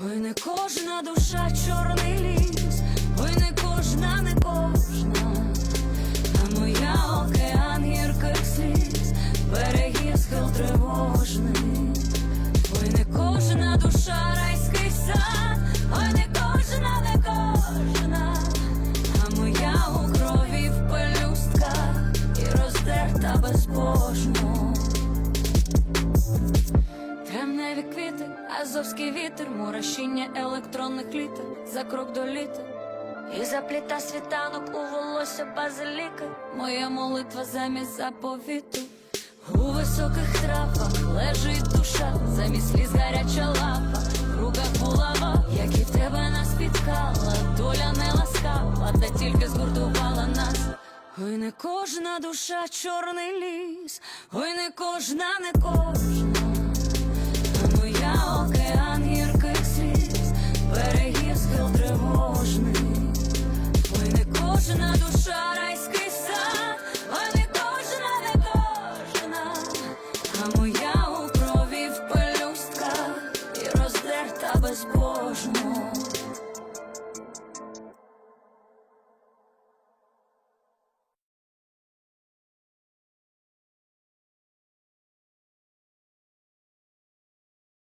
Ой, не кожна душа чорний ліс, ой, не кожна, не кожна, а моя океан гірких сліз, берегів схил тривожний, ой, не кожна душа райський сад, ой, не кожна, не кожна, а моя у крові в пелюстках і роздерта безбожно. Азовський вітер, мурашіння електронних літер, за крок до літа. І запліта світанок у волосся базиліки, моя молитва замість заповіту. У високих травах лежить душа, замість сліз гаряча лапа, в руках булава, як і в тебе нас спіткала, доля не ласкава, та тільки згуртувала нас. Ой, не кожна душа чорний ліс, ой, не кожна, не кожна. Безбожно.